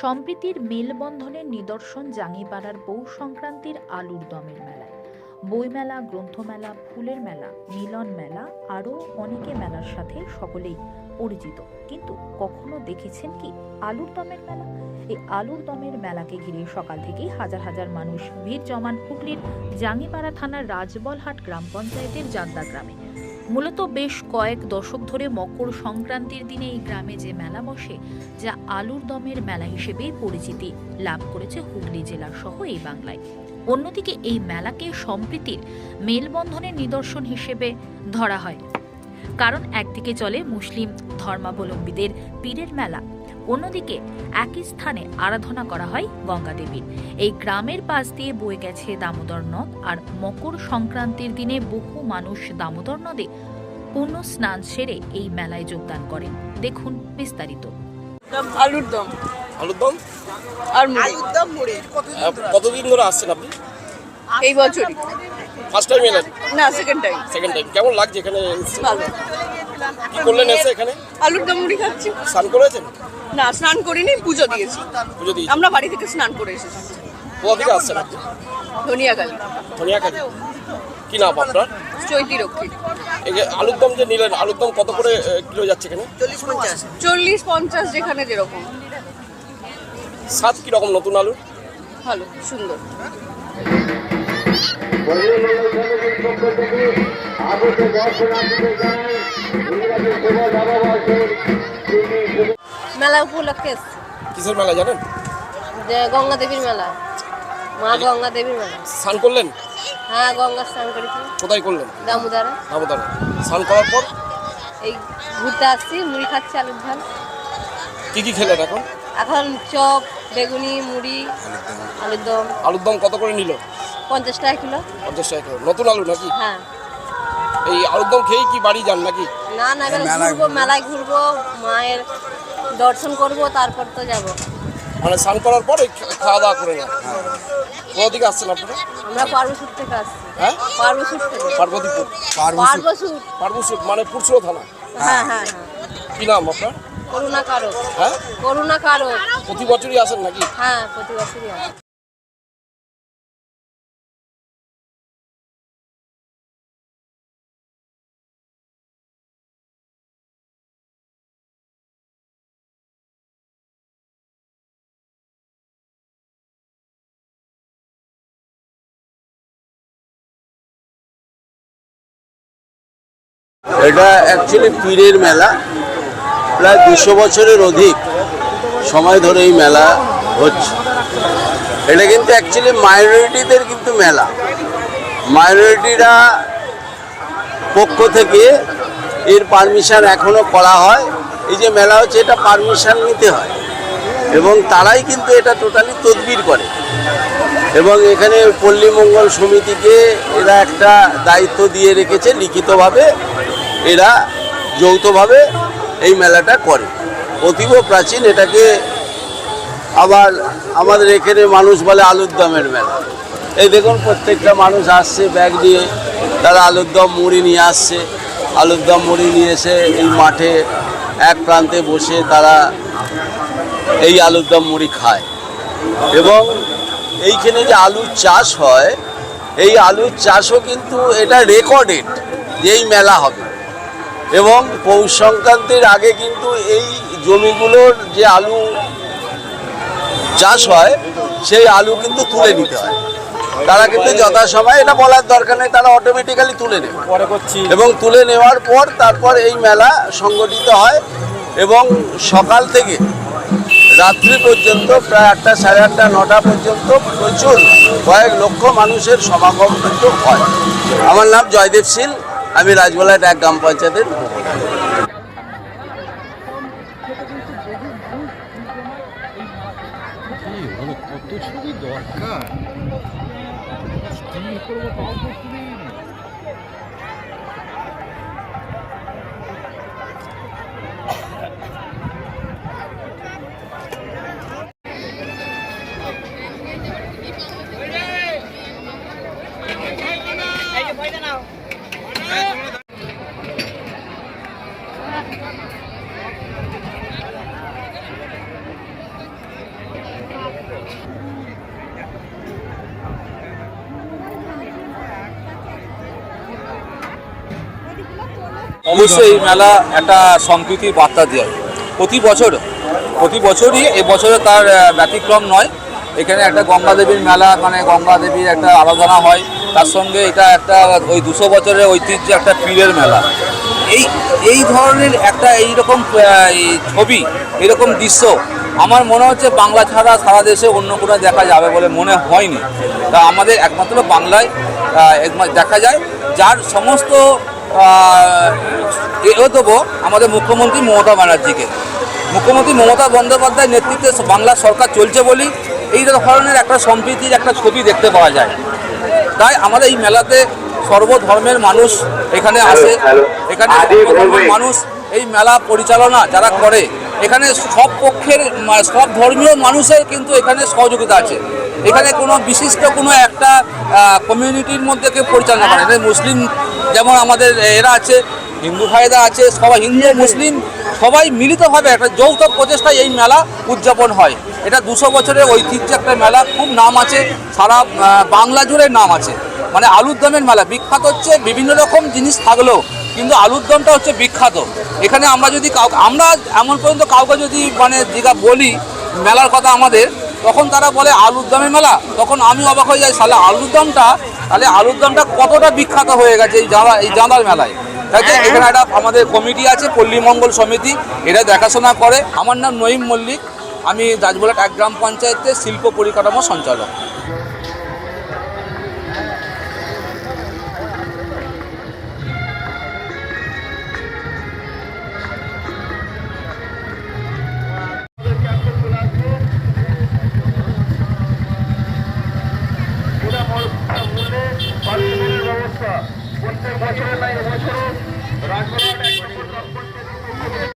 সম্প্রীতির মেলবন্ধনের নিদর্শন জাঙ্গিপাড়ার পৌষ সংক্রান্তির আলুর দমের মেলায়। বইমেলা, গ্রন্থমেলা, ফুলের মেলা, মিলন মেলা, আরও অনেকে মেলার সাথে সকলেই পরিচিত। কিন্তু কখনো দেখেছেন কি আলুর দমের মেলা? এই আলুর দমের মেলাকে ঘিরে সকাল থেকেই হাজার হাজার মানুষ ভিড় জমান হুগলির জাঙ্গিপাড়া থানার রাজবলহাট গ্রাম পঞ্চায়েতের জাদ্দা গ্রামে। মূলত বেশ কয়েক দশক ধরে মকর সংক্রান্তির দিনে এই গ্রামে যে মেলা বসে, যা আলুর দমের মেলা হিসেবেই পরিচিতি লাভ করেছে হুগলি জেলা সহ এই বাংলায়। অন্যদিকে এই মেলাকে সম্প্রীতির মেলবন্ধনের নিদর্শন হিসেবে ধরা হয়। কারণ একদিকে চলে মুসলিম ধর্মাবলম্বীদের পীরের মেলা অন্যদিকে একই স্থানে আরাধনা করা হয় গঙ্গা দেবীর। এই গ্রামের পাশ দিয়ে বয়ে গেছে দামোদর নদ আর মকর সংক্রান্তির দিনে বহু মানুষ দামোদর নদে পূর্ণ স্নান সেরে এই মেলায় যোগদান করেন। দেখুন বিস্তারিত। আলুর দম। আলুর দম? আর মুড়ি। আলুর দম মুড়ি। কতদিন ধরে আসছেন আপনি? এই বছরই। ফার্স্ট টাইম এলেন? না সেকেন্ড টাইম সেকেন্ড টাইম কেমন লাগছে এখানে? ভালো। কি করলেন এসে এখানে? আলুর দম মুড়ি খাচ্ছি। স্নান করেছেন? না স্নান করিনি পুজো দিয়েছি। পুজো দিয়েছেন। আমরা বাড়ি থেকে স্নান করে এসেছি। কোথা থেকে আসছেন আপনি? ধনিয়াকালী ধনিয়াকালী কি নাম আপনার? চৈতি রক্ষী। যে আলুর দম যে নিলেন আলুর দম কত করে কিলো যাচ্ছে এখানে? চল্লিশ পঞ্চাশ। চল্লিশ পঞ্চাশ যেখানে যেরকম। স্বাদ কীরকম নতুন আলু ভালো সুন্দর। মেলা উপলক্ষে। কিসের মেলা জানেন? যে গঙ্গা দেবীর মেলা। মা গঙ্গা দেবীর মেলা। স্নান করলেন? হ্যাঁ গঙ্গা স্নান করেছি। কোথায় করলেন? দামোদারে। দামোদরে। স্নান করার পর? এই ঘুরতে আসছি মুড়ি খাচ্ছি আলুর ঝাল। কি কি খেলেন এখন? এখন চপ বেগুনি মুড়ি আলুর দম। আলুর দম কত করে নিল? পঞ্চাশ টাকা কিলো। পঞ্চাশ টাকা কিলো। নতুন আলু নাকি? হ্যাঁ। এই আলুর দম খেয়েই কি বাড়ি যান নাকি? না না এবারে ঘুরবো মেলায় ঘুরবো মায়ের দর্শন করব তারপর তো যাব। মানে স্নান করার পরে খাওয়া দাওয়া করে না কোথা থেকে আসছেন আপনারা? আমরা পার্বসুর থেকে আসছি। হ্যাঁ? পার্বসুর থেকে। পার্বতীপুর। পার্বসুর পার্বসুর মানে পুরসুর থানা। হ্যাঁ হ্যাঁ হ্যাঁ। কি নাম আপনার? করুণা কারক হ্যাঁ? করুণা কারক প্রতি বছরই আসেন নাকি? হ্যাঁ প্রতি বছরই আসে। এটা অ্যাকচুয়ালি পীরের মেলা। প্রায় দুশো বছরের অধিক সময় ধরে এই মেলা হচ্ছে। এটা কিন্তু অ্যাকচুয়ালি মাইনরিটিদের কিন্তু মেলা। মাইনরিটিরা পক্ষ থেকে এর পারমিশন এখনও করা হয়। এই যে মেলা হচ্ছে, এটা পারমিশন নিতে হয়। এবং তারাই কিন্তু এটা টোটালি তদবির করে। এবং এখানে পল্লী মঙ্গল সমিতিকে এরা একটা দায়িত্ব দিয়ে রেখেছে লিখিতভাবে। এরা যৌথভাবে এই মেলাটা করে। অতীব প্রাচীন এটাকে আবার আমাদের এখানে মানুষ বলে আলুর দমের মেলা। এই দেখুন, প্রত্যেকটা মানুষ আসছে, ব্যাগ নিয়ে, তারা আলুর দম মুড়ি নিয়ে আসছে। আলুর দম মুড়ি নিয়ে এসে এই মাঠে এক প্রান্তে বসে তারা এই আলুর দম মুড়ি খায়। এবং এইখানে যে আলুর চাষ হয়, এই আলুর চাষও কিন্তু এটা রেকর্ডেড যে এই মেলা হবে। এবং পৌষ সংক্রান্তির আগে কিন্তু এই জমিগুলোর যে আলু চাষ হয় সেই আলু কিন্তু তুলে নিতে হয়। তারা কিন্তু যথাসময়ে এটা বলার দরকার নেই তারা অটোমেটিক্যালি তুলে নেবে। এবং তুলে নেওয়ার পর তারপর এই মেলা সংগঠিত হয় এবং সকাল থেকে রাত্রি পর্যন্ত প্রায় আটটা সাড়ে আটটা নটা পর্যন্ত প্রচুর কয়েক লক্ষ মানুষের সমাগম কিন্তু হয়। আমার নাম জয়দেব শীল। আমি রাজবলাট এক গ্রাম পঞ্চায়েতের। দরকার? অবশ্যই এই মেলা একটা সম্প্রীতির বার্তা দেয়। প্রতি বছর, প্রতি বছরই এবছরে তার ব্যতিক্রম নয়। এখানে একটা গঙ্গা দেবীর মেলা মানে গঙ্গা দেবীর একটা আরাধনা হয়। তার সঙ্গে এটা একটা ওই দুশো বছরের ঐতিহ্য একটা পীরের মেলা। এই এই ধরনের একটা এইরকম ছবি, এরকম দৃশ্য আমার মনে হচ্ছে বাংলা ছাড়া সারা দেশে অন্য কোনো দেখা যাবে বলে মনে হয়নি। তা আমাদের একমাত্র বাংলায় দেখা যায়, যার সমস্ত এও দেবো আমাদের মুখ্যমন্ত্রী মমতা ব্যানার্জিকে। মুখ্যমন্ত্রী মমতা বন্দ্যোপাধ্যায়ের নেতৃত্বে বাংলা সরকার চলছে বলেই এই ধরনের একটা সম্প্রীতির একটা ছবি দেখতে পাওয়া যায়। তাই আমাদের এই মেলাতে সর্বধর্মের মানুষ এখানে আসে এখানে মানুষ এই মেলা পরিচালনা যারা করে এখানে সব পক্ষের সব ধর্মীয় মানুষের কিন্তু এখানে সহযোগিতা আছে। এখানে কোনো বিশিষ্ট কোনো একটা কমিউনিটির মধ্যে কেউ পরিচালনা করে এখানে মুসলিম যেমন আমাদের এরা আছে, হিন্দু ভাইরা আছে, সবাই হিন্দু, মুসলিম, সবাই মিলিতভাবে একটা যৌথ প্রচেষ্টায় এই মেলা উদযাপন হয়। এটা দুশো বছরের ঐতিহ্য একটা মেলা, খুব নাম আছে, সারা বাংলা জুড়ে নাম আছে। মানে আলুর দমের মেলা, বিখ্যাত হচ্ছে বিভিন্ন রকম জিনিস থাকলেও, কিন্তু আলুর দমটা হচ্ছে বিখ্যাত। এখানে আমরা যদি কাউ আমরা এমন পর্যন্ত কাউকে যদি মানে দিঘা বলি, মেলার কথা আমাদের তখন তারা বলে আলুর দামের মেলা। তখন আমি অবাক হয়ে যাই সালা আলুর দামটা তাহলে আলুর দামটা কতটা বিখ্যাত হয়ে গেছে এই জাঁদা এই জাঁদার মেলায়? তাই এখানে একটা আমাদের কমিটি আছে পল্লী মঙ্গল সমিতি এরা দেখাশোনা করে। আমার নাম নঈম মল্লিক আমি দাসবোলাট এক গ্রাম পঞ্চায়েতের শিল্প পরিকাঠামো সঞ্চালক।